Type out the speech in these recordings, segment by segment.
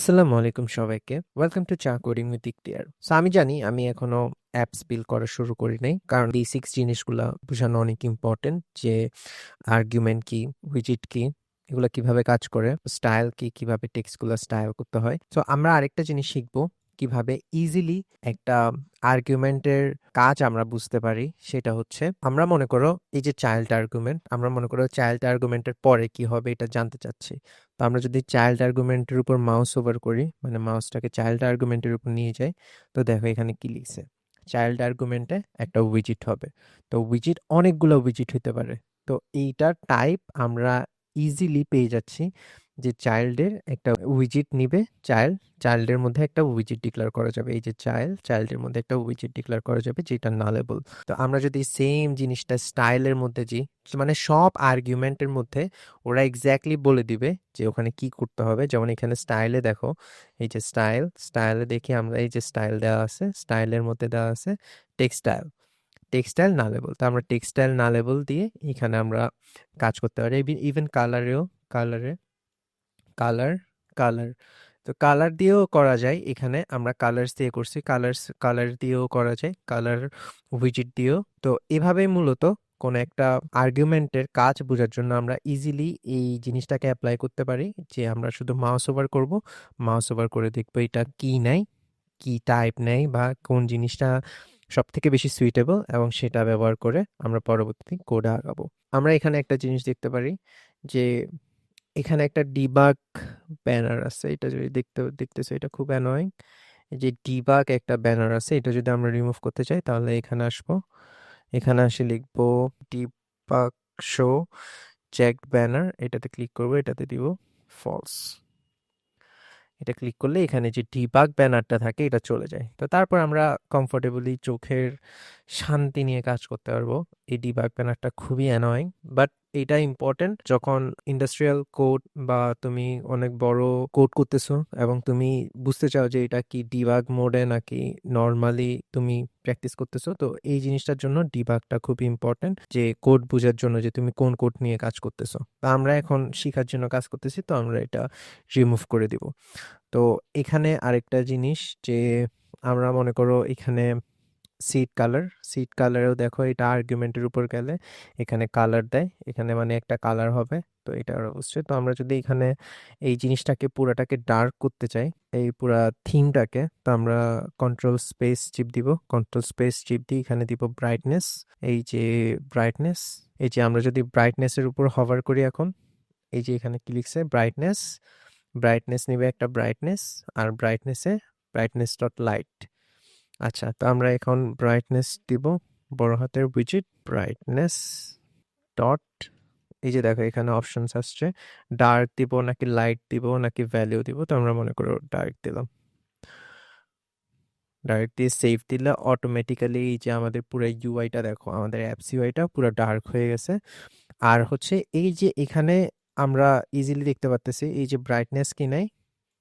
আসসালামু আলাইকুম সবাইকে। ওয়েলকাম টু চা কোডিং উইথ ইকটিয়ার সো আমি জানি আমি এখনও অ্যাপস বিল করা শুরু করি নাই, কারণ বেসিক্স জিনিসগুলো বোঝানো অনেক ইম্পর্টেন্ট যে আর্গুমেন্ট কি উইজিট কি, এগুলো কীভাবে কাজ করে স্টাইল কি, কীভাবে টেক্সটগুলো স্টাইল করতে হয়। সো আমরা আরেকটা জিনিস শিখব কীভাবে ইজিলি একটা আর্গুমেন্টের কাজ আমরা বুঝতে পারি, সেটা হচ্ছে আমরা মনে করো এই যে চাইল্ড আর্গুমেন্ট আমরা মনে করো চাইল্ড আর্গুমেন্টের পরে কি হবে এটা জানতে চাচ্ছি। তো আমরা যদি চাইল্ড আর্গুমেন্টের উপর মাউস ওভার করি মানে মাউসটাকে চাইল্ড আর্গুমেন্টের উপর নিয়ে যাই, তো দেখো এখানে কি লিখছে? চাইল্ড আর্গুমেন্টে একটা উইজিট হবে। তো উইজিট অনেকগুলো উইজিট হতে পারে। তো এইটার টাইপ আমরা ইজিলি পেয়ে যাচ্ছি। যে চাইল্ডের একটা উইজিট নিবে, চাইল্ড, চাইল্ডের মধ্যে একটা উইজিট ডিক্লেয়ার করা যাবে। এই যে চাইল্ড, চাইল্ডের মধ্যে একটা উইজিট ডিক্লেয়ার করা যাবে যেটা নালেবল তো আমরা যদি সেম জিনিসটা স্টাইলের মধ্যে যে মানে সব আর্গুমেন্টের মধ্যে ওরা এক্স্যাক্টলি বলে দিবে যে ওখানে কি করতে হবে। যেমন এখানে স্টাইলে দেখো, এই যে স্টাইল স্টাইলে দেখি আমরা এই যে স্টাইল দেওয়া আছে স্টাইলের মধ্যে দেওয়া আছে টেক্সটাইল টেক্সটাইল না লেবল তো আমরা টেক্সটাইল না লেবল দিয়ে এখানে আমরা কাজ করতে পারি। ইভেন কালারেও কালারে কালার কালার তো কালার দিয়েও করা যায় এখানে। আমরা কালার্স দিয়ে করছি। কালার্স কালার দিয়েও করা যায়। কালার উইজিট দিয়েও। তো এভাবেই মূলত কোনো একটা আর্গুমেন্টের কাজ বোঝার জন্য আমরা ইজিলি এই জিনিসটাকে অ্যাপ্লাই করতে পারি যে আমরা শুধু মাউস ওভার করব। মাউস ওভার করে দেখব এটা কি নেয়, কি টাইপ নেয় বা কোন জিনিসটা সব থেকে বেশি সুইটেবল এবং সেটা ব্যবহার করে আমরা পরবর্তী কোডে আগাবো। আমরা এখানে একটা জিনিস দেখতে পারি যে এখানে একটা ডিবাগ ব্যানার আছে। এটা যদি দেখতে, দেখতেছো এটা খুব অ্যানোয়িং যে ডিবাগ একটা ব্যানার আছে, এটা যদি আমরা রিমুভ করতে চাই তাহলে এখানে আসব। এখানে আসে লিখব ডিবাগ শো চেকড ব্যানার এটাতে ক্লিক করব, এটাতে দিব ফলস এটা ক্লিক করলে এখানে যে ডিবাগ ব্যানারটা থাকে এটা চলে যায়। তো তারপর আমরা কমফোর্টেবলি চোখের শান্তি নিয়ে কাজ করতে পারব। এই ডিবাগ ব্যানারটা খুবই অ্যানয়িং বাট এটা ইম্পর্টেন্ট যখন ইন্ডাস্ট্রিয়াল কোড বা তুমি অনেক বড় কোড করতেছো এবং তুমি বুঝতে চাও যে এটা কি ডিবাগ মোডে নাকি নর্মালি তুমি প্র্যাকটিস করতেছো, তো এই জিনিসটার জন্য ডিবাগটা খুব ইম্পর্টেন্ট যে কোড বোঝার জন্য যে তুমি কোন কোড নিয়ে কাজ করতেছো। তো আমরা এখন শেখার জন্য কাজ করতেছি, তো আমরা এটা রিমুভ করে দিব। তো এখানে আরেকটা জিনিস যে আমরা মনে করো এখানে সিট কালার সিট কালারেও দেখো এটা আর্গুমেন্টের উপর গেলে এখানে কালার দেয়, এখানে মানে একটা কালার হবে, তো এটা অবশ্যই তো আমরা যদি এখানে এই জিনিসটাকে পুরাটাকে ডার্ক করতে চাই, এই পুরা থিমটাকে তো আমরা কন্ট্রোল স্পেস চিপ দিব। কন্ট্রোল স্পেস চিপ দিয়ে এখানে দিব ব্রাইটনেস এই যে ব্রাইটনেস এই যে আমরা যদি ব্রাইটনেসের উপর হভার করি এখন, এই যে এখানে কি লিখছে? ব্রাইটনেস ব্রাইটনেস নিবে একটা ব্রাইটনেস আর ব্রাইটনেসে ব্রাইটনেস ডট লাইট আচ্ছা তো আমরা এখন ব্রাইটনেস দিব। বড় হাতের উইজিট ব্রাইটনেস ডট এই যে দেখো এখানে অপশনস আসছে। ডার্ক দিব নাকি লাইট দিব নাকি ভ্যালিউ দিব, তো আমরা মনে করো ডার্ক দিলাম। ডার্ক দিয়ে সেভ দিলে অটোমেটিক্যালি এই যে আমাদের পুরো ইউআইটা দেখো, আমাদের অ্যাপস ইউআইটা পুরো ডার্ক হয়ে গেছে। আর হচ্ছে এই যে এখানে আমরা ইজিলি দেখতে পারতেছি, এই যে ব্রাইটনেস কি নাই?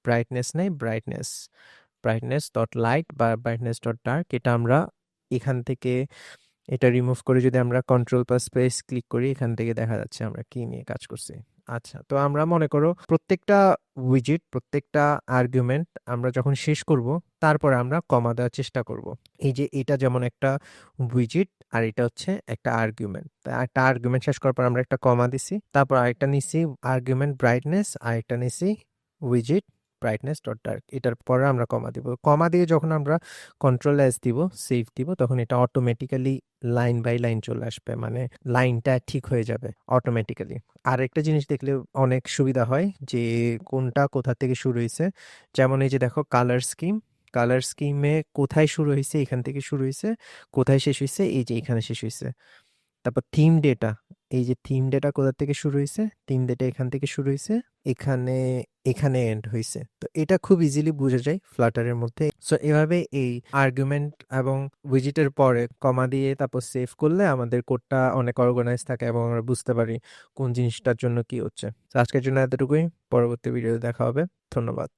ব্রাইটনেস নাই ব্রাইটনেস ব্রাইটনেস ডট লাইট বা ব্রাইটনেস ডট ডার্ক এটা আমরা এখান থেকে এটা রিমুভ করে যদি আমরা কন্ট্রোল প্লাস স্পেস ক্লিক করি, এখান থেকে দেখা যাচ্ছে আমরা কি নিয়ে কাজ করছি। আচ্ছা তো আমরা মনে করো প্রত্যেকটা উইজিট প্রত্যেকটা আর্গুমেন্ট আমরা যখন শেষ করব, তারপরে আমরা কমা দেওয়ার চেষ্টা করব। এই যে এটা যেমন একটা উইজিট আর এটা হচ্ছে একটা আর্গুমেন্ট একটা আর্গুমেন্ট শেষ করার পর আমরা একটা কমা দিছি, তারপর আরেকটা নিছি আর্গুমেন্ট ব্রাইটনেস আরেকটা নিছি উইজিট ব্রাইটনেস ডট ডার্ক এটার পরে আমরা কমা দিব। কমা দিয়ে যখন আমরা কন্ট্রোল এস দিব সেভ দিব, তখন এটা অটোমেটিক্যালি লাইন বাই লাইন চলে আসবে মানে লাইনটা ঠিক হয়ে যাবে অটোমেটিক্যালি আর একটা জিনিস দেখলে অনেক সুবিধা হয় যে কোনটা কোথা থেকে শুরু হয়েছে। যেমন এই যে দেখো কালার স্কিম কালার স্কিমে কোথায় শুরু হয়েছে, এখান থেকে শুরু হয়েছে, কোথায় শেষ হয়েছে, এই যে এখানে শেষ হয়েছে। তারপর থিম ডেটা এই যে থিম ডেটা কোথা থেকে শুরু হয়েছে থিম ডেটা এখান থেকে শুরু হয়েছে এখানে এখানে এন্ড হয়েছে তো এটা খুব ইজিলি বোঝা যায় ফ্লাটারের মধ্যে। সো এভাবে এই আর্গুমেন্ট এবং উইজিটের পরে কমা দিয়ে তারপর সেভ করলে আমাদের কোডটা অনেক অর্গানাইজ থাকে এবং আমরা বুঝতে পারি কোন জিনিসটার জন্য কি হচ্ছে। আজকের জন্য এতটুকুই। পরবর্তী ভিডিও দেখা হবে। ধন্যবাদ।